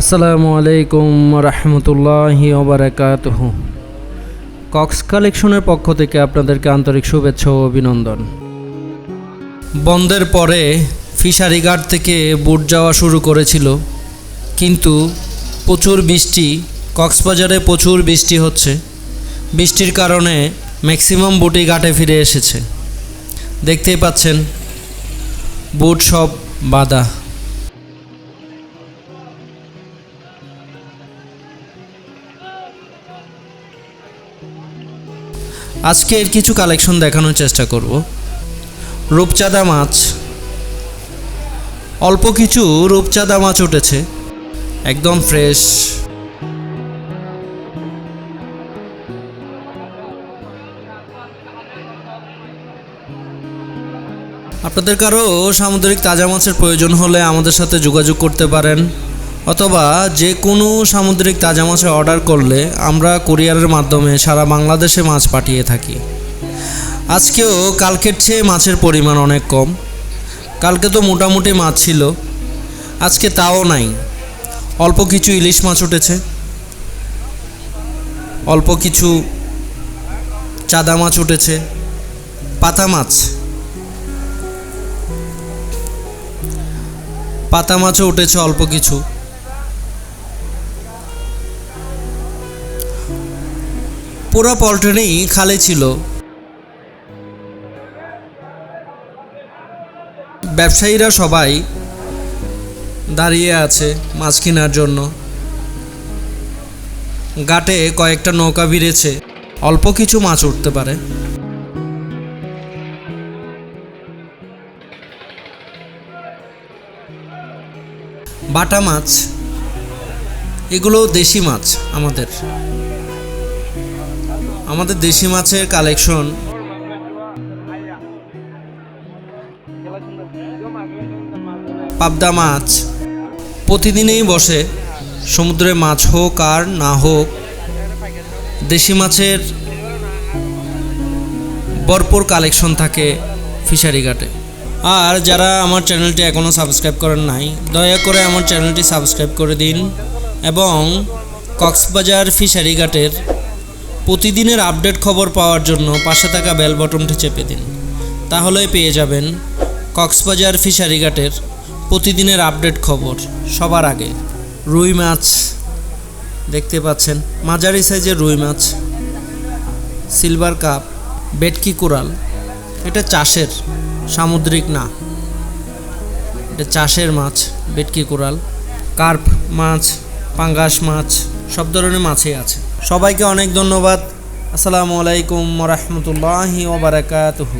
আসসালামু আলাইকুম রহমতুল্লাহি ওবরাকাতুহ কক্স কালেকশনের পক্ষ থেকে আপনাদেরকে আন্তরিক শুভেচ্ছা ও অভিনন্দন। বন্ধের পরে ফিশারি ঘাট থেকে বুট যাওয়া শুরু করেছিল, কিন্তু প্রচুর বৃষ্টি, কক্সবাজারে প্রচুর বৃষ্টি হচ্ছে। বৃষ্টির কারণে ম্যাক্সিমাম বুটই ঘাটে ফিরে এসেছে। দেখতেই পাচ্ছেন, বুট সব বাঁধা। আজকে এর কিছু কালেকশন দেখানোর চেষ্টা করব। রূপচাঁদা মাছ। অল্প কিছু রূপচাঁদা মাছ উঠেছে। একদম ফ্রেশ আপনাদের কারও সামুদ্রিক তাজা মাছের প্রয়োজন হলে আমাদের সাথে যোগাযোগ করতে পারেন। অথবা যে কোনো সামুদ্রিক তাজা মাছের অর্ডার করলে আমরা কুরিয়ারের মাধ্যমে সারা বাংলাদেশে মাছ পাঠিয়ে থাকি। আজকেও কালকের চেয়ে মাছের পরিমাণ অনেক কম। কালকে তো মোটামুটি মাছ ছিল। আজকে তাও নাই। অল্প কিছু ইলিশ মাছ উঠেছে। অল্প কিছু চাদা মাছ উঠেছে। পাতা মাছ। পাতা মাছও উঠেছে অল্প কিছু। পুরো পল্টনেই খালি ছিল। ব্যবসায়ীরা সবাই দাঁড়িয়ে আছে মাছ কেনার জন্য। ঘাটে কয়েকটা নৌকা ভিড়েছে, অল্প কিছু মাছ উঠতে পারে। বাটা মাছ, এগুলো দেশি মাছ আমাদের। আমাদের দেশি মাছের কালেকশন পাবদা মাছ। প্রতিদিনেই বসে। সমুদ্রে মাছ হোক আর না হোক, দেশি মাছের ভরপুর কালেকশন থাকে ফিশারি ঘাটে। আর যারা আমার চ্যানেলটি এখনও সাবস্ক্রাইব করেন নাই, দয়া করে আমার চ্যানেলটি সাবস্ক্রাইব করে দিন এবং কক্সবাজার ফিশারি ঘাটের প্রতিদিনের আপডেট খবর পাওয়ার জন্য পাশে থাকা বেল বটনটি চেপে দিন। তাহলেই পেয়ে যাবেন কক্সবাজার ফিশারি ঘাটের প্রতিদিনের আপডেট খবর সবার আগে। রুই মাছ দেখতে পাচ্ছেন। মাঝারি সাইজের রুই মাছ, সিলভার কাপ, বেটকি কুড়াল। এটা চাষের, সামুদ্রিক না। এটা চাষের মাছ, বেটকি কুড়াল। কার্প মাছ, পাঙ্গাস মাছ, সব ধরনের মাছই আছে। সবাইকে অনেক ধন্যবাদ। আসসালামু আলাইকুম রহমতুল্লাহি ওবরাকাতুহু